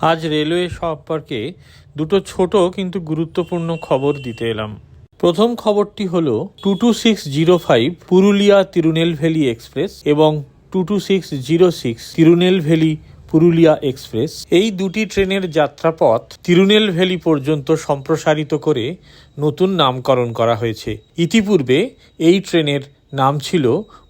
আজ রেলওয়ে সম্পর্কে দুটো ছোট কিন্তু গুরুত্বপূর্ণ খবর দিতে এলাম। প্রথম খবরটি হল two two six zero five Purulia Tirunelveli express এবং two two six zero six Tirunelveli Purulia express. এই দুটি ট্রেনের যাত্রাপথ তিরুনেলভেলি পর্যন্ত সম্প্রসারিত করে নতুন নামকরণ করা হয়েছে। ইতিপূর্বে এই ট্রেনের নাম ছিল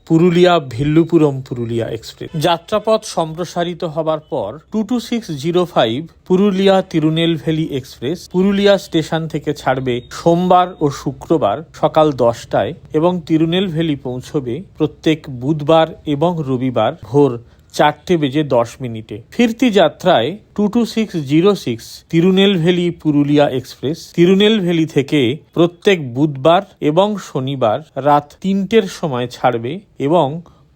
পুরুলিয়া ভিল্লুপুরম পুরুলিয়া এক্সপ্রেস। যাত্রাপথ সম্প্রসারিত হবার পর two two six zero five Purulia Tirunelveli express Purulia station থেকে ছাড়বে সোমবার ও শুক্রবার সকাল দশটায় এবং তিরুনেলভেলি পৌঁছবে প্রত্যেক বুধবার এবং রবিবার ভোর চারটে বেজে দশ মিনিটে। ফিরতি যাত্রায় two two six zero six Tirunelveli Purulia express. Tirunelveli থেকে প্রত্যেক বুধবার এবং শনিবার রাত তিনটের সময় ছাড়বে এবং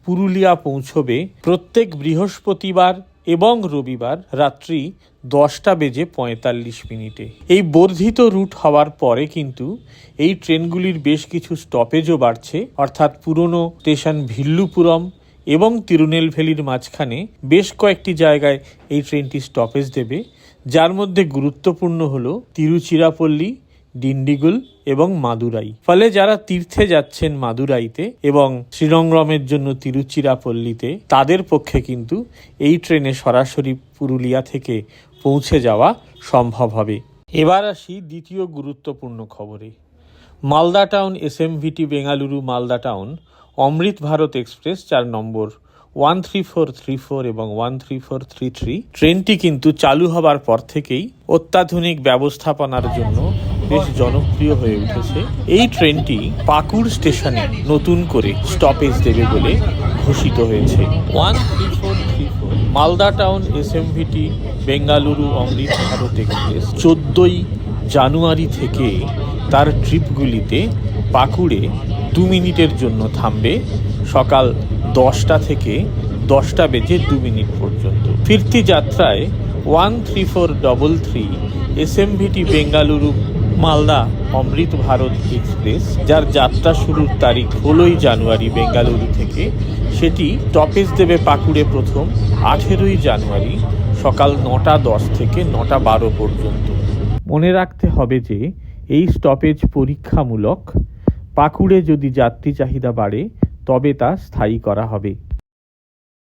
পুরুলিয়া পৌঁছবে প্রত্যেক বৃহস্পতিবার এবং রবিবার রাত্রি দশটা বেজে পঁয়তাল্লিশ মিনিটে। এই বর্ধিত রুট হওয়ার পরে কিন্তু এই ট্রেনগুলির বেশ কিছু স্টপেজও বাড়ছে। অর্থাৎ পুরনো স্টেশন ভিল্লুপুরম এবং তিরুনেলভেলির মাঝখানে বেশ কয়েকটি জায়গায় এই ট্রেনটি স্টপেজ দেবে, যার মধ্যে গুরুত্বপূর্ণ হল তিরুচিরাপল্লী ডিন্ডিগুল এবং মাদুরাই। ফলে যারা তীর্থে যাচ্ছেন মাদুরাইতে এবং শ্রীরঙ্গমের জন্য তিরুচিরাপল্লীতে, তাদের পক্ষে কিন্তু এই ট্রেনে সরাসরি পুরুলিয়া থেকে পৌঁছে যাওয়া সম্ভব হবে। এবার আসি দ্বিতীয় গুরুত্বপূর্ণ খবরে। Malda town SMVT Bengaluru Malda town Amrit Bharat express, চার নম্বর one three four three four এবং one three four three three ট্রেনটি কিন্তু চালু হবার পর থেকেই অত্যাধুনিক ব্যবস্থাপনার জন্য বেশ জনপ্রিয় হয়ে উঠেছে। এই ট্রেনটি পাকুড় স্টেশনে নতুন করে স্টপেজ দেবে বলে ঘোষিত হয়েছে। One three four three four Malda town SMVT Bengaluru Amrit Bharat express. চোদ্দই জানুয়ারি থেকে তার ট্রিপগুলিতে পাকুড়ে দু মিনিটের জন্য থামবে সকাল দশটা থেকে দশটা বেজে দু মিনিট পর্যন্ত। ফিরতি যাত্রায় one three four double three S SMVT Bengaluru Malda Amrit Bharat express, যার যাত্রা শুরুর তারিখ ষোলোই জানুয়ারি বেঙ্গালুরু থেকে, সেটি টপেজ দেবে পাকুড়ে প্রথম আঠেরোই জানুয়ারি সকাল নটা দশ থেকে নটা বারো পর্যন্ত। মনে রাখতে হবে যে এই স্টপেজ পরীক্ষামূলক পাকুড়ে যদি যাত্রী চাহিদা বাড়ে তবে তা স্থায়ী করা হবে।